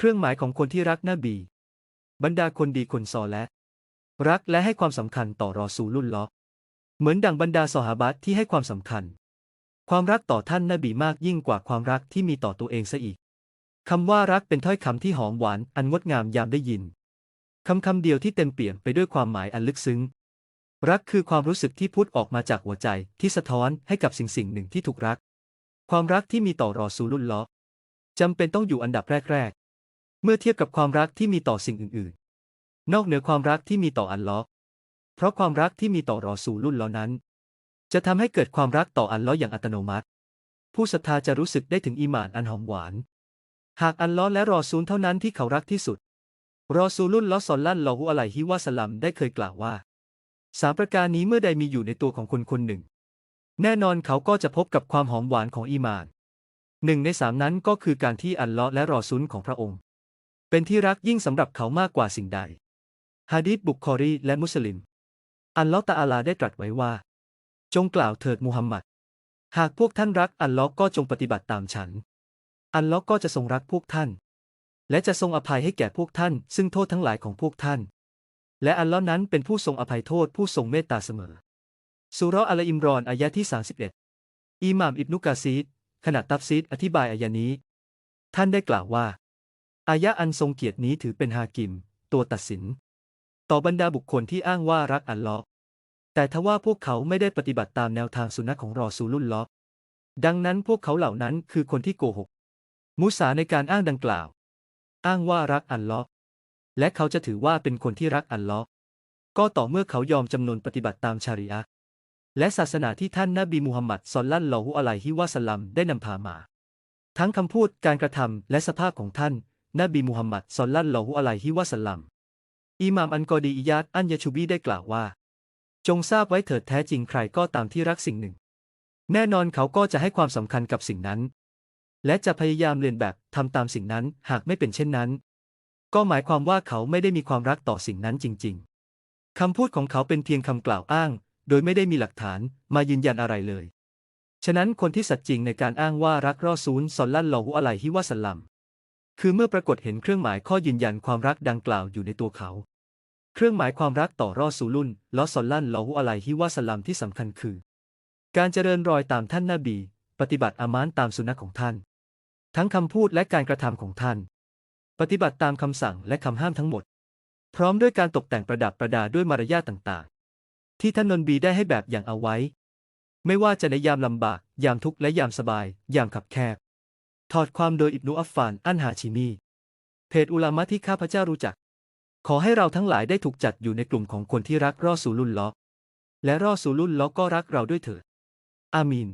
เครื่องหมายของคนที่รักนบีบรรดาคนดีคนซอและ รักและให้ความสำคัญต่อรอซูลุลลอฮ์เหมือนดังบรรดาสหาบัตที่ให้ความสำคัญ ความรักต่อท่านนบีมากยิ่งกว่าความรักที่มีต่อตัวเองซะอีกคำว่ารักเป็นถ้อยคำที่หอมหวานอันงดงามยามได้ยินคำคำเดียวที่เต็มเปี่ยมไปด้วยความหมายอันลึกซึ้ง รักคือความรู้สึกที่พุทออกมาจากหัวใจที่สะท้อนให้กับสิ่งสิ่งหนึ่งที่ถูกรัก ความรักที่มีต่อรอซูลุลลอฮ์จำเป็นต้องอยู่อันดับแรก เมื่อเทียบกับความรักที่มีต่อสิ่งอื่นๆ นอกเหนือความรักที่มีต่ออันลลอเพราะความรักที่มีต่อรอซูลุนลลอนั้น จะทำให้เกิดความรักต่ออันลลออย่างอัตโนมัติ ผู้ศรัทธาจะรู้สึกได้ถึงอีหมานอันหอมหวาน หากอันลลอและรอซูลเท่านั้นที่เขารักที่สุด รอซูลุนลลอฮ์ศ็อลลัลลอฮุอะลัยฮิวะสัลลัมได้เคยกล่าวว่าสามประการนี้เมื่อใดมีอยู่ในตัวของคนคนหนึ่ง แน่นอนเขาก็จะพบกับความหอมหวานของอีหมานหนึ่งในสามนั้นก็คือการที่อัลเลอฮ์และรอซุลของพระองค์ เป็นที่รักยิ่งสำหรับเขามากกว่าสิ่งใดฮะดีษบุคคอรีและมุสลิม อัลลอฮ์ตะอาลาได้ตรัสไว้ว่า จงกล่าวเถิดมูฮัมหมัด หากพวกท่านรักอัลลอฮ์ก็จงปฏิบัติตามฉัน อัลลอฮ์ก็จะทรงรักพวกท่าน และจะทรงอภัยให้แก่พวกท่าน ซึ่งโทษทั้งหลายของพวกท่าน และอัลลอฮ์นั้นเป็นผู้ทรงอภัยโทษผู้ทรงเมตตาเสมอสุรอัลอิมรอนอายะที่ 31 อิหม่ามอิบนุกาซีดขณะตัฟซีดอธิบายอายะนี้ ท่านได้กล่าวว่า อายะอันทรงเกียรตินี้ถือเป็นฮากิม ตัวตัดสิน ต่อบรรดาบุคคลที่อ้างว่ารักอัลลอฮ์แต่ทว่าพวกเขาไม่ได้ปฏิบัติตามแนวทางสุนนะของรอซูลุลลอฮ์ดังนั้นพวกเขาเหล่านั้นคือคนที่โกหก มุสาในการอ้างดังกล่าว อ้างว่ารักอัลลอฮ์และเขาจะถือว่าเป็นคนที่รักอัลลอฮ์ก็ต่อเมื่อเขายอมจำนนปฏิบัติตามชารีอะและศาสนาที่ท่านนบีมูฮัมมัดศ็อลลัลลอฮุอะลัยฮิวะสัลลัมได้นำพามา ทั้งคำพูดการกระทำและสภาพของท่าน นบีมูฮัมมัดศ็อลลัลลอฮุอะไลฮิวะสัลลัม อิหม่ามอันกอดีอิยาดอันยะชูบีได้กล่าวว่า จงทราบไว้เถิดแท้จริงใครก็ตามที่รักสิ่งหนึ่ง แน่นอนเขาก็จะให้ความสำคัญกับสิ่งนั้น และจะพยายามเรียนแบบทำตามสิ่งนั้นหากไม่เป็นเช่นนั้น ก็หมายความว่าเขาไม่ได้มีความรักต่อสิ่งนั้นจริง ๆคำพูดของเขาเป็นเพียงคำกล่าวอ้าง โดยไม่ได้มีหลักฐานมายืนยันอะไรเลย ฉะนั้นคนที่สัตย์จริงในการอ้างว่ารักรอซูลซอลลัลลอฮุอะไลฮิวะสัลลัม คือเมื่อปรากฏเห็นเครื่องหมายข้อยืนยันความรักดังกล่าวอยู่ในตัวเขา เครื่องหมายความรักต่อรอซูลุนลอสซอลลันลอฮุอะไลฮิวะสัลลัมที่สำคัญคือ การเจริญรอยตามท่านนาบี ปฏิบัติอามานตามสุนนะของท่าน ทั้งคำพูดและการกระทำของท่าน ปฏิบัติตามคำสั่งและคำห้ามทั้งหมด พร้อมด้วยการตกแต่งประดับประดาด้วยมารยาทต่างๆ ที่ท่านนนบีได้ให้แบบอย่างเอาไว้ ไม่ว่าจะในยามลำบาก ยามทุกข์และยามสบาย ยามขับแคบ ถอดความโดยอิบนุอัฟฟาน อันฮาชิมี เพจอุลามะที่ข้าพเจ้ารู้จัก ขอให้เราทั้งหลายได้ถูกจัดอยู่ในกลุ่มของคนที่รักรอสูลุลลอและรอสูลุลลอก็รักเราด้วยเถิด อามีน